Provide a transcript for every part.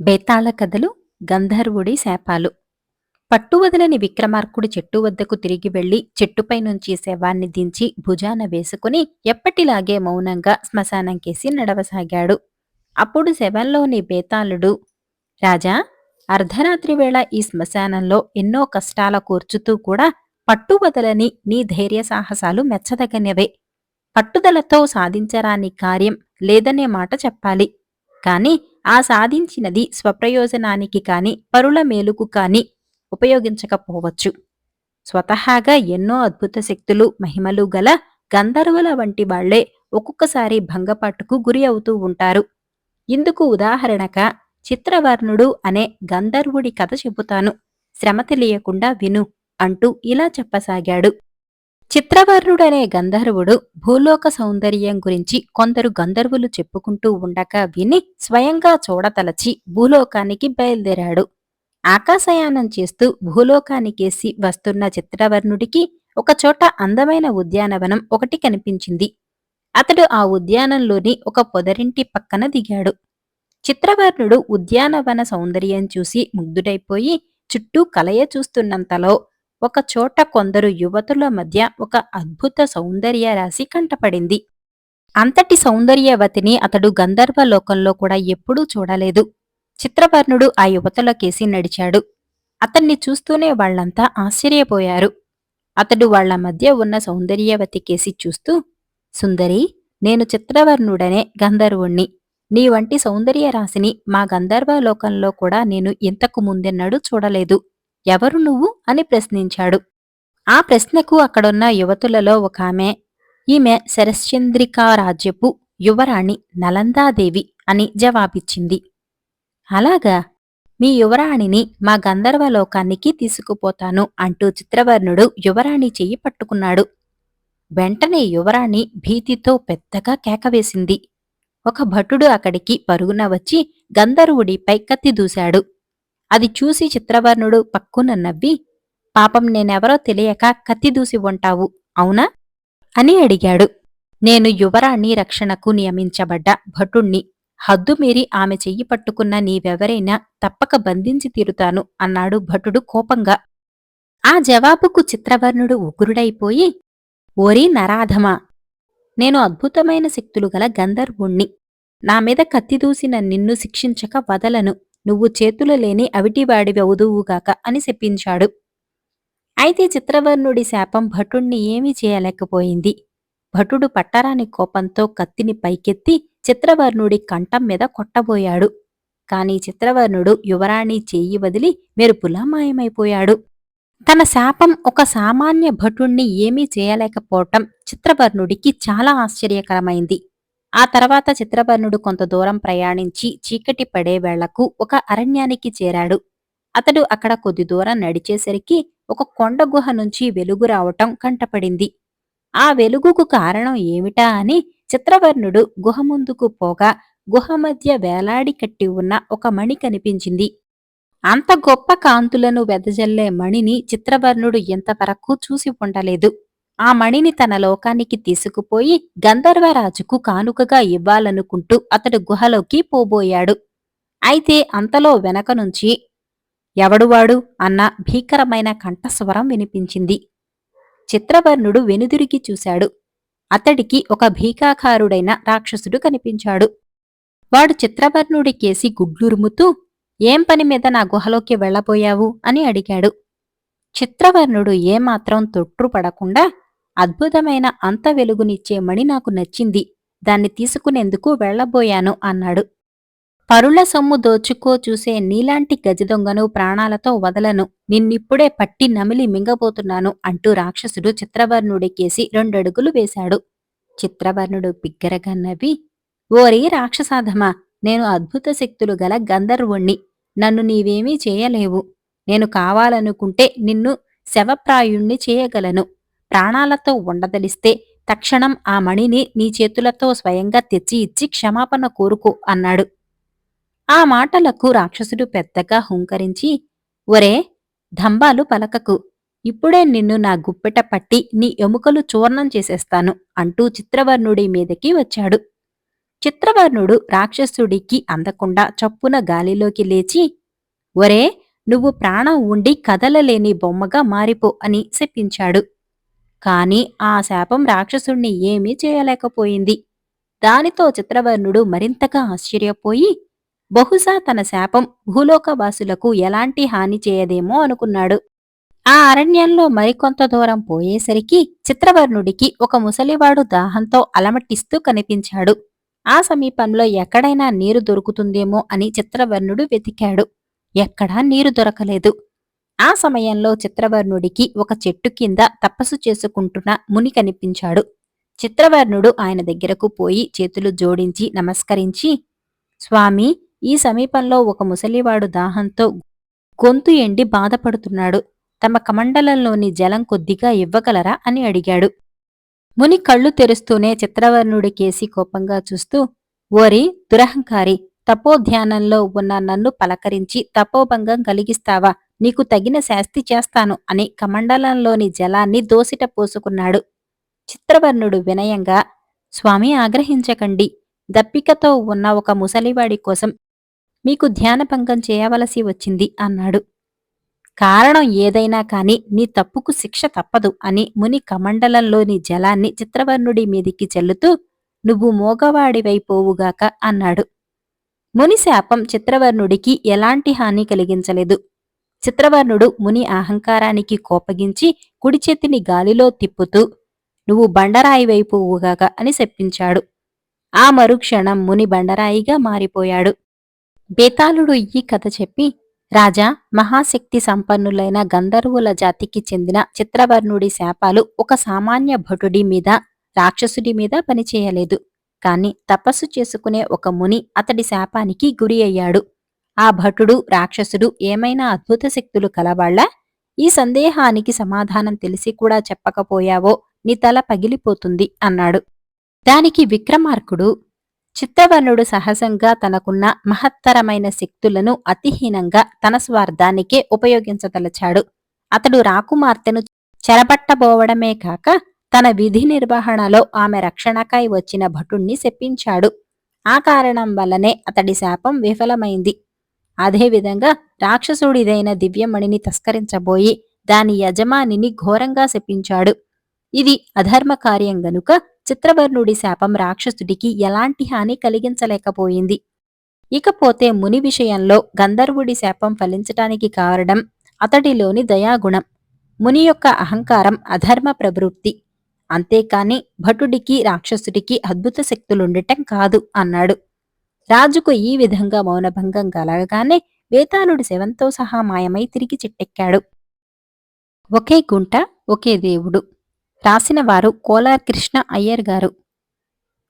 బేతాళ కథలు గంధర్వుడి శాపాలు. పట్టువదలని విక్రమార్కుడు చెట్టు వద్దకు తిరిగి వెళ్ళి చెట్టుపై నుంచి శవాన్ని దించి భుజాన వేసుకుని ఎప్పటిలాగే మౌనంగా శ్మశానంకేసి నడవసాగాడు. అప్పుడు శవంలోని బేతాళుడు రాజా అర్ధరాత్రి వేళ ఈ శ్మశానంలో ఎన్నో కష్టాల కూర్చుతూ కూడా పట్టువదలని నీ ధైర్య సాహసాలు మెచ్చదగనివే. పట్టుదలతో సాధించరాని కార్యం లేదనే మాట చెప్పాలి. కాని ఆ సాధించినది స్వప్రయోజనానికి కాని పరుల మేలుకు కాని ఉపయోగించకపోవచ్చు. స్వతహాగా ఎన్నో అద్భుత శక్తులు మహిమలు గల గంధర్వుల వంటి వాళ్ళే ఒక్కొక్కసారి భంగపాటుకు గురి అవుతూ ఉంటారు. ఇందుకు ఉదాహరణగా చిత్రవర్ణుడు అనే గంధర్వుడి కథ చెబుతాను. శ్రమ తెలియకుండా విను అంటూ ఇలా చెప్పసాగాడు. చిత్రవర్ణుడనే గంధర్వుడు భూలోక సౌందర్యం గురించి కొందరు గంధర్వులు చెప్పుకుంటూ ఉండగా విని స్వయంగా చూడతలచి భూలోకానికి బయలుదేరాడు. ఆకాశయానం చేస్తూ భూలోకానికేసి వస్తున్న చిత్రవర్ణుడికి ఒకచోట అందమైన ఉద్యానవనం ఒకటి కనిపించింది. అతడు ఆ ఉద్యానంలోని ఒక పొదరింటి పక్కన దిగాడు. చిత్రవర్ణుడు ఉద్యానవన సౌందర్యం చూసి ముగ్ధుడైపోయి చుట్టూ కలయ చూస్తున్నంతలో ఒక చోట కొందరు యువతుల మధ్య ఒక అద్భుత సౌందర్య రాశి కంటపడింది. అంతటి సౌందర్యవతిని అతడు గంధర్వ లోకంలో కూడా ఎప్పుడూ చూడలేదు. చిత్రవర్ణుడు ఆ యువతులకేసి నడిచాడు. అతన్ని చూస్తూనే వాళ్ళంతా ఆశ్చర్యపోయారు. అతడు వాళ్ళ మధ్య ఉన్న సౌందర్యవతి కేసి చూస్తూ సుందరి నేను చిత్రవర్ణుడనే గంధర్వుణ్ణి. నీ వంటి సౌందర్య రాశిని మా గంధర్వ లోకంలో కూడా నేను ఇంతకు ముందెన్నడూ చూడలేదు. ఎవరు నువ్వు అని ప్రశ్నించాడు. ఆ ప్రశ్నకు అక్కడున్న యువతులలో ఒక ఆమె ఈమె శరశ్చంద్రికా రాజ్యపు యువరాణి నలందాదేవి అని జవాబిచ్చింది. అలాగా మీ యువరాణిని మా గంధర్వలోకానికి తీసుకుపోతాను అంటూ చిత్రవర్ణుడు యువరాణి చెయ్యి పట్టుకున్నాడు. వెంటనే యువరాణి భీతితో పెద్దగా కేకవేసింది. ఒక భటుడు అక్కడికి పరుగున వచ్చి గంధర్వుడిపై కత్తి దూశాడు. అది చూసి చిత్రవర్ణుడు పక్కున నవ్వి పాపం నేనెవరో తెలియక కత్తి దూసి ఉంటావు అవునా? అని అడిగాడు. నేను యువరాణి రక్షణకు నియమించబడ్డ భటుణ్ణి. హద్దుమీరి ఆమె చెయ్యి పట్టుకున్న నీవెవరైనా తప్పక బంధించి తీరుతాను అన్నాడు భటుడు కోపంగా. ఆ జవాబుకు చిత్రవర్ణుడు ఉగ్రుడైపోయి ఓరి నరాధమా! నేను అద్భుతమైన శక్తులు గల గంధర్వుణ్ణి. నా మీద కత్తిదూసిన నిన్ను శిక్షించక వదలను. నువ్వు చేతులు లేని అవిటివాడివి అవుదువుగాక అని చెప్పించాడు. అయితే చిత్రవర్ణుడి శాపం భటుణ్ణి ఏమీ చేయలేకపోయింది. భటుడు పట్టరాని కోపంతో కత్తిని పైకెత్తి చిత్రవర్ణుడి కంఠం మీద కొట్టబోయాడు. కాని చిత్రవర్ణుడు యువరాణి చేయి వదిలి మెరుపులా మాయమైపోయాడు. తన శాపం ఒక సామాన్య భటుణ్ణి ఏమీ చేయలేకపోవటం చిత్రవర్ణుడికి చాలా ఆశ్చర్యకరమైంది. ఆ తర్వాత చిత్రవర్ణుడు కొంత దూరం ప్రయాణించి చీకటి పడే వేళకు ఒక అరణ్యానికి చేరాడు. అతడు అక్కడ కొద్ది దూరం నడిచేసరికి ఒక కొండ గుహ నుంచి వెలుగు రావటం కంటపడింది. ఆ వెలుగుకు కారణం ఏమిటా అని చిత్రవర్ణుడు గుహ ముందుకు పోగా గుహ మధ్య వేలాడి కట్టి ఉన్న ఒక మణి కనిపించింది. అంత గొప్ప కాంతులను వెదజల్లే మణిని చిత్రవర్ణుడు ఎంతవరకు చూసి ఉండలేదు. ఆ మణిని తన లోకానికి తీసుకుపోయి గంధర్వరాజుకు కానుకగా ఇవ్వాలనుకుంటూ అతడు గుహలోకి పోబోయాడు. అయితే అంతలో వెనక నుంచి ఎవడువాడు అన్న భీకరమైన కంఠస్వరం వినిపించింది. చిత్రవర్ణుడు వెనుదిరిగి చూశాడు. అతడికి ఒక భీకాకారుడైన రాక్షసుడు కనిపించాడు. వాడు చిత్రవర్ణుడి కేసి గుడ్లురుముతూ ఏం పని మీద నా గుహలోకి వెళ్ళబోయావు? అని అడిగాడు. చిత్రవర్ణుడు ఏమాత్రం తొట్టుపడకుండా అద్భుతమైన అంత వెలుగునిచ్చే మణి నాకు నచ్చింది. దాన్ని తీసుకునేందుకు వెళ్ళబోయాను అన్నాడు. పరుల సొమ్ము దోచుకో చూసే నీలాంటి గజదొంగను ప్రాణాలతో వదలను. నిన్నిప్పుడే పట్టి నమిలి మింగబోతున్నాను అంటూ రాక్షసుడు చిత్రవర్ణుడికేసి రెండడుగులు వేశాడు. చిత్రవర్ణుడు బిగ్గరగా నవ్వి ఓరి రాక్షసాధమా నేను అద్భుత శక్తులు గల గంధర్వుణ్ణి. నన్ను నీవేమీ చేయలేవు. నేను కావాలనుకుంటే నిన్ను శవప్రాయుణ్ణి చేయగలను. ప్రాణాలతో ఉండదలిస్తే తక్షణం ఆ మణిని నీ చేతులతో స్వయంగా తెచ్చి ఇచ్చి క్షమాపణ కోరుకో అన్నాడు. ఆ మాటలకు రాక్షసుడు పెద్దగా హుంకరించి ఒరే ధంబాలు పలకకు. ఇప్పుడే నిన్ను నా గుప్పెట పట్టి నీ ఎముకలు చూర్ణం చేసేస్తాను అంటూ చిత్రవర్ణుడి మీదకి వచ్చాడు. చిత్రవర్ణుడు రాక్షసుడికి అందకుండా చప్పున గాలిలోకి లేచి ఒరే నువ్వు ప్రాణం ఉండి కదలలేని బొమ్మగా మారిపో అని శపించాడు. కాని ఆ శాపం రాక్షసుణ్ణి ఏమీ చేయలేకపోయింది. దానితో చిత్రవర్ణుడు మరింతగా ఆశ్చర్యపోయి బహుశా తన శాపం భూలోకవాసులకు ఎలాంటి హాని చేయదేమో అనుకున్నాడు. ఆ అరణ్యంలో మరికొంత దూరం పోయేసరికి చిత్రవర్ణుడికి ఒక ముసలివాడు దాహంతో అలమటిస్తూ కనిపించాడు. ఆ సమీపంలో ఎక్కడైనా నీరు దొరుకుతుందేమో అని చిత్రవర్ణుడు వెతికాడు. ఎక్కడా నీరు దొరకలేదు. ఆ సమయంలో చిత్రవర్ణుడికి ఒక చెట్టు కింద తపస్సు చేసుకుంటున్న ముని కనిపించాడు. చిత్రవర్ణుడు ఆయన దగ్గరకు పోయి చేతులు జోడించి నమస్కరించి స్వామి ఈ సమీపంలో ఒక ముసలివాడు దాహంతో గొంతు ఎండి బాధపడుతున్నాడు. తమ కమండలంలోని జలం కొద్దిగా ఇవ్వగలరా? అని అడిగాడు. ముని కళ్ళు తెరుస్తూనే చిత్రవర్ణుడి కేసి కోపంగా చూస్తూ ఓరి దురహంకారి తపోధ్యానంలో ఉన్న నన్ను పలకరించి తపోభంగం కలిగిస్తావా? నీకు తగిన శాస్తి చేస్తాను అని కమండలంలోని జలాన్ని దోసిట పోసుకున్నాడు. చిత్రవర్ణుడు వినయంగా స్వామి ఆగ్రహించకండి. దప్పికతో ఉన్న ఒక ముసలివాడి కోసం మీకు ధ్యానభంగం చేయవలసి వచ్చింది అన్నాడు. కారణం ఏదైనా కాని నీ తప్పుకు శిక్ష తప్పదు అని ముని కమండలంలోని జలాన్ని చిత్రవర్ణుడి మీదికి చెల్లుతూ నువ్వు మోగవాడివైపోవుగాక అన్నాడు. ముని శాపం చిత్రవర్ణుడికి ఎలాంటి హాని కలిగించలేదు. చిత్రవర్ణుడు ముని అహంకారానికి కోపగించి కుడి చేతిని గాలిలో తిప్పుతూ నువ్వు బండరాయి వైపు ఊగాక అని శప్పించాడు. ఆ మరుక్షణం ముని బండరాయిగా మారిపోయాడు. బేతాళుడు ఈ కథ చెప్పి రాజా మహాశక్తి సంపన్నులైన గంధర్వుల జాతికి చెందిన చిత్రవర్ణుడి శాపాలు ఒక సామాన్య భటుడి మీద రాక్షసుడి మీద పనిచేయలేదు. కాని తపస్సు చేసుకునే ఒక ముని అతడి శాపానికి గురి అయ్యాడు. ఆ భటుడు రాక్షసుడు ఏమైనా అద్భుత శక్తులు కలవాళ్ళా ఈ సందేహానికి సమాధానం తెలిసి కూడా చెప్పకపోయావో నీ తల పగిలిపోతుంది అన్నాడు. దానికి విక్రమార్కుడు చిత్తవర్ణుడు సహజంగా తనకున్న మహత్తరమైన శక్తులను అతిహీనంగా తన స్వార్థానికే ఉపయోగించదలచాడు. అతడు రాకుమార్తెను చెరబట్టబోవడమే కాక తన విధి నిర్వహణలో ఆమె రక్షణకై వచ్చిన భటుణ్ణి శప్పించాడు ఆ కారణం వల్లనే అతడి శాపం విఫలమైంది. అదేవిధంగా రాక్షసుడిదైన దివ్యమణిని తస్కరించబోయి దాని యజమానిని ఘోరంగా శపించాడు. ఇది అధర్మ కార్యం గనుక చిత్రవర్ణుడి శాపం రాక్షసుడికి ఎలాంటి హాని కలిగించలేకపోయింది. ఇకపోతే ముని విషయంలో గంధర్వుడి శాపం ఫలించటానికి కారణం అతడిలోని దయాగుణం. ముని యొక్క అహంకారం అధర్మ ప్రవృత్తి. అంతేకాని భటుడికి రాక్షసుడికి అద్భుత శక్తులుండటం కాదు అన్నాడు. రాజుకు ఈ విధంగా మౌనభంగం కలగగానే వేతాళుడి శవంతో సహా మాయమై తిరిగి చిట్టెక్కాడు. ఒకే గుంట ఒకే దేవుడు. రాసినవారు కోలార్ కృష్ణ అయ్యర్ గారు.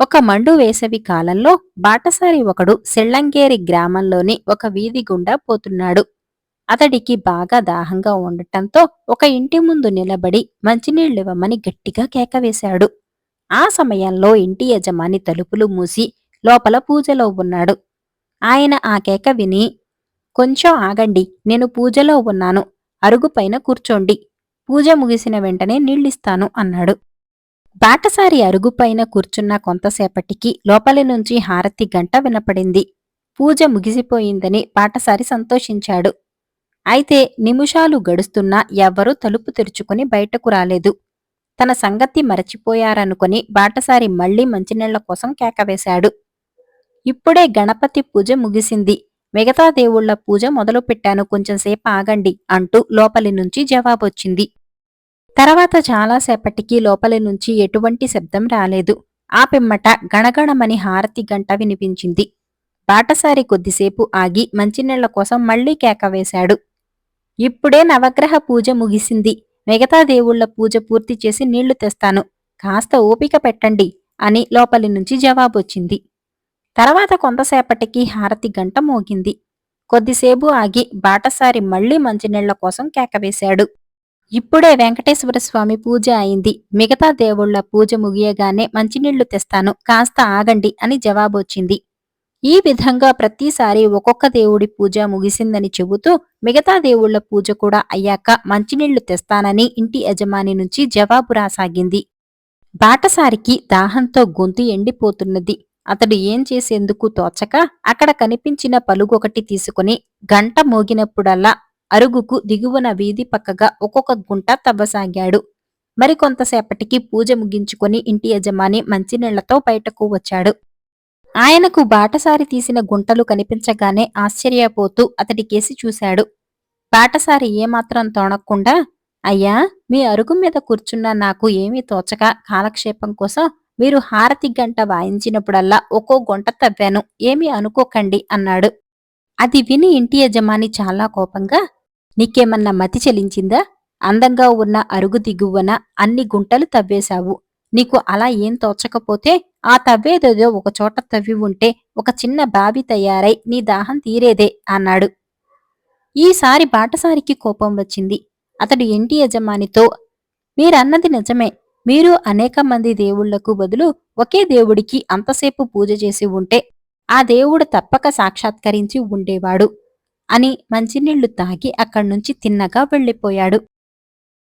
ఒక మండు వేసవి కాలంలో బాటసారి ఒకడు సెళ్ళంగేరి గ్రామంలోని ఒక వీధి గుండా పోతున్నాడు. అతడికి బాగా దాహంగా ఉండటంతో ఒక ఇంటి ముందు నిలబడి మంచినీళ్ళివ్వమని గట్టిగా కేకవేశాడు ఆ సమయంలో ఇంటి యజమాని తలుపులు మూసి లోపల పూజలో ఉన్నాడు. ఆయన ఆ కేక విని కొంచెం ఆగండి నేను పూజలో ఉన్నాను. అరుగుపైన కూర్చోండి. పూజ ముగిసిన వెంటనే నీళ్ళిస్తాను అన్నాడు. బాటసారి అరుగుపైన కూర్చున్న కొంతసేపటికి లోపలి నుంచి హారతి గంట వినపడింది. పూజ ముగిసిపోయిందని బాటసారి సంతోషించాడు. అయితే నిమిషాలు గడుస్తున్నా ఎవ్వరూ తలుపు తెరుచుకుని బయటకు రాలేదు. తన సంగతి మరచిపోయారనుకుని బాటసారి మళ్ళీ మంచినీళ్ళ కోసం కేకవేశాడు ఇప్పుడే గణపతి పూజ ముగిసింది. మిగతా దేవుళ్ళ పూజ మొదలుపెట్టాను కొంచెంసేపు ఆగండి అంటూ లోపలి నుంచి జవాబొచ్చింది. తర్వాత చాలాసేపటికి లోపలి నుంచి ఎటువంటి శబ్దం రాలేదు. ఆ పిమ్మట గణగణమని హారతి గంట వినిపించింది. బాటసారి కొద్దిసేపు ఆగి మంచినీళ్ళ కోసం మళ్ళీ కేకవేశాడు ఇప్పుడే నవగ్రహ పూజ ముగిసింది. మిగతా దేవుళ్ళ పూజ పూర్తి చేసి నీళ్ళు తెస్తాను. కాస్త ఓపిక పెట్టండి అని లోపలి నుంచి జవాబొచ్చింది. తర్వాత కొంతసేపటికి హారతి గంట మోగింది. కొద్దిసేపు ఆగి బాటసారి మళ్ళీ మంచినీళ్ళ కోసం కేకవేశాడు. ఇప్పుడే వెంకటేశ్వర స్వామి పూజ అయింది. మిగతా దేవుళ్ళ పూజ ముగియగానే మంచినీళ్ళు తెస్తాను కాస్త ఆగండి అని జవాబొచ్చింది. ఈ విధంగా ప్రతిసారి ఒక్కొక్క దేవుడి పూజ ముగిసిందని చెబుతూ మిగతా దేవుళ్ళ పూజ కూడా అయ్యాక మంచినీళ్ళు తెస్తానని ఇంటి యజమాని నుంచి జవాబు రాసాగింది. బాటసారికి దాహంతో గొంతు ఎండిపోతున్నది. అతడు ఏం చేసేందుకు తోచక అక్కడ కనిపించిన పలుగొకటి తీసుకుని గంట మోగినప్పుడల్లా అరుగుకు దిగువన వీధి పక్కగా ఒక్కొక్క గుంట తవ్వసాగాడు. మరికొంతసేపటికి పూజ ముగించుకొని ఇంటి యజమాని మంచినీళ్ళతో బయటకు వచ్చాడు. ఆయనకు బాటసారి తీసిన గుంటలు కనిపించగానే ఆశ్చర్యపోతూ అతడికేసి చూశాడు. బాటసారి ఏమాత్రం తోణకుండా అయ్యా మీ అరుగు మీద కూర్చున్న నాకు ఏమీ తోచక కాలక్షేపం కోసం మీరు హారతి గంట వాయించినప్పుడల్లా ఒక్కో గుంట తవ్వాను. ఏమీ అనుకోకండి అన్నాడు. అది విని ఇంటి యజమాని చాలా కోపంగా నీకేమన్నా మతి చెలించిందా? అందంగా ఉన్న అరుగు దిగువన అన్ని గుంటలు తవ్వేశావు. నీకు అలా ఏం తోచకపోతే ఆ తవ్వేదేదో ఒక చోట తవ్వి ఉంటే ఒక చిన్న బావి తయారై నీ దాహం తీరేదే అన్నాడు. ఈసారి బాటసారికి కోపం వచ్చింది. అతడు ఇంటి యజమానితో మీరన్నది నిజమే. మీరు అనేక మంది దేవుళ్ళకు బదులు ఒకే దేవుడికి అంతసేపు పూజ చేసి ఉంటే ఆ దేవుడు తప్పక సాక్షాత్కరించి ఉండేవాడు అని మంచినీళ్ళు తాగి అక్కడ్నుంచి తిన్నగా వెళ్ళిపోయాడు.